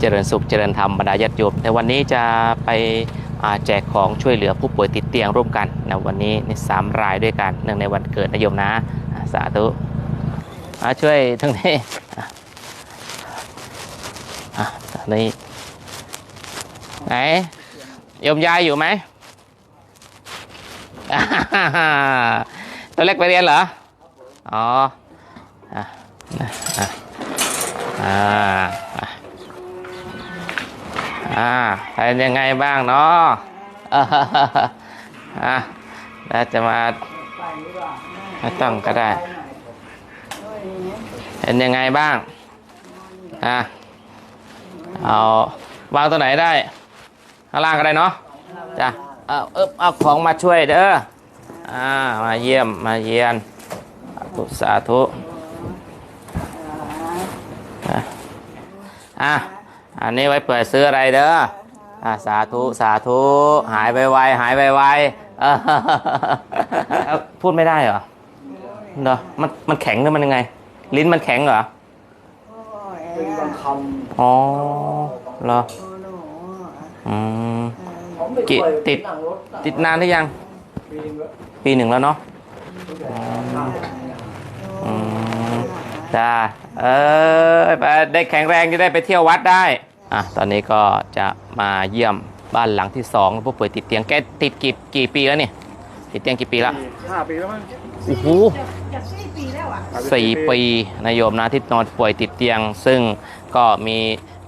เจริญสุขเจริญธรรมบรรดาญาติโยมในวันนี้จะไปแจกของช่วยเหลือผู้ป่วยติดเตียงร่วมกันนะวันนี้ในสามรายด้วยกันเนื่องในวันเกิดนายโยมนะสาธุาช่วยทั้งนี้ตอนนี้ไหนโยมยายอยู่ไหมตัวเล็กไปเรียนเหรอ อ๋ออะนะอะอ่า อ่าเป็นยังไงบ้างเนาะอ่าอะแล้วจะมาไม่ต้องก็ได้เป็นยังไงบ้าง อะเอาวางตัวไหนได้ข้างล่างก็ได้เนาะจ้ะเอาเอบเอาของมาช่วยเด้ออ่ามาเยี่ยมมาเยียนสาธุสาธุอะ อะอันนี้ไว้เปิดซื้ออะไรเด้ออะสาธุสาธุหายไปไวหายไปไวเออเอ้าพูดไม่ได้เหรอเนาะมันมันแข็งหรือมันยังไง ลิ้นมันแข็งเหรอเป็นบางคอ๋อเหรออืมำผมไม่กี่เคยติดนั่งรถติดนานหรือยังปีนึงแล้วปีหนึ่งแล้วเนาะอืมจ้าเออไปได้แข็งแรงจะได้ไปเที่ยววัดได้ อะตอนนี้ก็จะมาเยี่ยมบ้านหลังที่สองผู้ป่วยติดเตียงแกติดกี่กี่ปีแล้วเนี่ยติดเตียงกี่ปีละห้าปีแล้วมั้งโอ้โหจากสี่ปีแล้วอะสี่ปีนะโยมนะที่นอนป่วยติดเตียง ซึ่งก็มี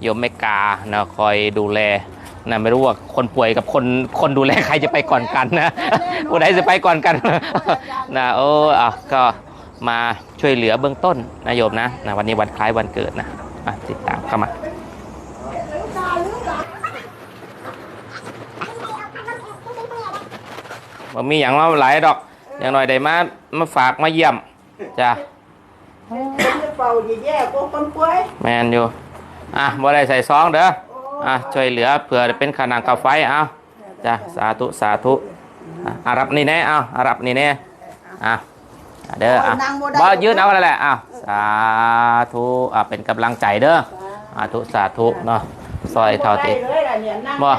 โยมเมกานะคอยดูแลนะไม่รู้ว่าคนป่วยกับคนคนดูแลใครจะไปก่อนกันนะผู้ใดจะไปก่อนกันนะโอ้อะก็มาช่วยเหลือเบื้องต้นนะโยมนะนะวันนี้วันคล้ายวันเกิดนะอะติดตามเข้ามา บ่มีอย่างมาหลายดอก อย่างหน่อยได้มามาฝากมาเยี่ยมจ้ะจะเป่าแย่ๆก็คนป่วยแมนอยู่อะบ่ได้ใส่ซองเด้ออะช่วยเหลือเผื่อเป็นขนังกาไฟเอาจ้ะสาธุสาธุอะอารับนี่แน่เอาอารับนี่แน่อะอะเด้ออะบ่ยืนเอาอะไรแหละอ้าวสาธุอะเป็นกำลังใจเด้อสาธุสาธุเนาะซอยเท่าติบ่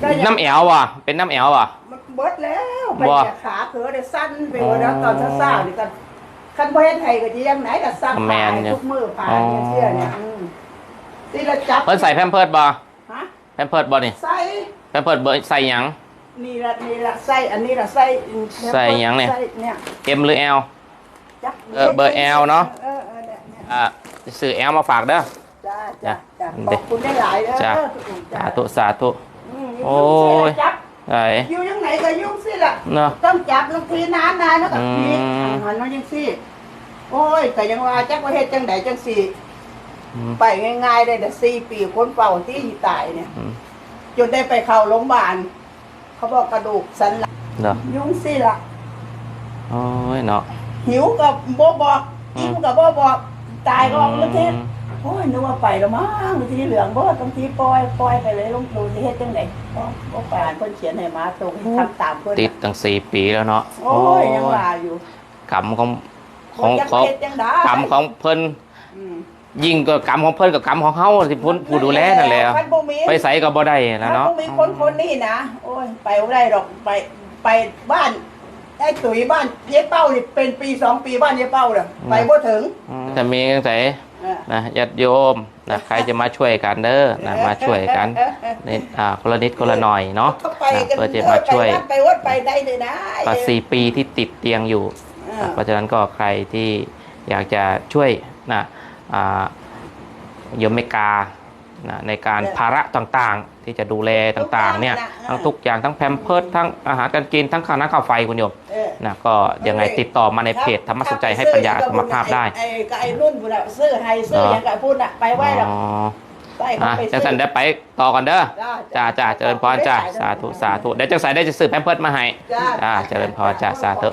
ได้เลยล่ะเนี่ยนั่งบ่ไปจะกระโตะได้ยังน้ำแอวว่ะ เป็นน้ำแอวว่ะ มันเบิดแล้วไปบ่แต่ขาเขือเดี๋ยวสั้นไปหมดแล้วตอนเช้าๆนี่กันคันบ่เฮ็ดให้ก็สิยังไหนก็สั้นแม่ผ่านเนี่ย ทุกมื้อผ่านเนี่ยเชื่อเนี่ยอืมที่เราจับเพิ่นใส่แพมเพิร์ดบ่ฮะแพมเพิร์ดบ่นี่ใส่ แพมเพิร์ดเบอร์ใส่หยัง นี่ละนี่ละใส่อันนี้ละใส่ใส่หยังเนี่ยใส่เนี่ย M หรือ L จับเออเบอร์ L เนาะเออเออเนี่ยเนี่ยอะซื้อ L มาฝากเด้อ จ้าจ้าจ้าจ้ะขอบคุณได้หลายๆเด้อจ้ะสาธุสาธุอืม โอ้ย จับไอ้อยู่ยังไหนก็ยุ่งสิล่ะเนาะ ต้องจับลงทีนานนานแล้วก็อืมพีหันมายังสิโอ้ยแต่ยังว่าจักว่าเฮ็ดจังไดจังสิอืม ไปง่ายๆได้แต่สี่ปีคนเป่าที่ตายเนี่ยอืม จนได้ไปเข้าโรงพยาบาลเขาบอกกระดูกสันหลังเนาะยุ่งสิล่ะ โอ้ยเนาะหิวกับบ่บอกอือิ่มมกับบ่บอกตายก็ออกประเทศอืม โอ้ยนึกว่าไปแล้วมั้งบางทีเหลืองบ่บางทีปล่อยปล่อยไปเลยลงดูสิเฮ็ดจังไดบ่บ่ไปอ่านเพิ่นเขียนให้มาตรงทำตามเพิ่นติดตั้งสี่ปีแล้วเนาะโอ้ยยังว่าอยู่กรรมของของบ่จักของเฮ็ดจังได๋กรรมของเพิ่นอืมยิ่งก็กรรมของเพิ่นกับกรรมของเฮาสิพ้นผู้ดูแลนั่นแหละคันบ่มีไปใส่ก็บ่ได้แล้วเนาะคับ่มีคนคนนี้นะโอ้ยไปบ่ได้ดอกไปไปบ้าน ไอ้ตุ๋ยบ้านเย้เป้านี่เป็นปีสองปีบ้านเย้เป้าน่ะไปบ่ถึงอืมแต่มีจังไสเออนะญาติโยมนะใครจะมาช่วยกันเด้อนะมาช่วยกันนี่อ่าคนละนิดคนละหน่อยเนาะก็ไปนะกันเพื่อจะมาช่วยไปวัดไปวัดไปได้เลยนะก็สี่ปีที่ติดเตียงอยู่เออนะเพราะฉะนั้นก็ใครที่อยากจะช่วยนะอ่าโยมเมกา นะในการภาระต่างๆ ที่จะดูแลต่างๆเนี่ยทั้งทุกอย่างทั้งแพมเพิร์สทั้งอาหารการกินทั้งค่าน้ำค่าไฟคุณโยมเออนะก็ยังไงติดต่อมาในเพจธรรมสุขใจให้ปัญญาธรรมภาพได้ไอ้ก็ไอ้นุ่นพุ่นน่ะซื้อให้ซื้อหยังก็พูดน่ะไปไหว้ดอกอ๋อใส่เขาอะไปจังสันได้ไปต่อกันเด้อจ้าจ้าจ้าเจริญพรจ้าสาธุสาธุเดี๋ยวจังสันได้จะซื้อแพมเพิร์สมาให้จ้าจ้าเจริญพรจ้าสาธุ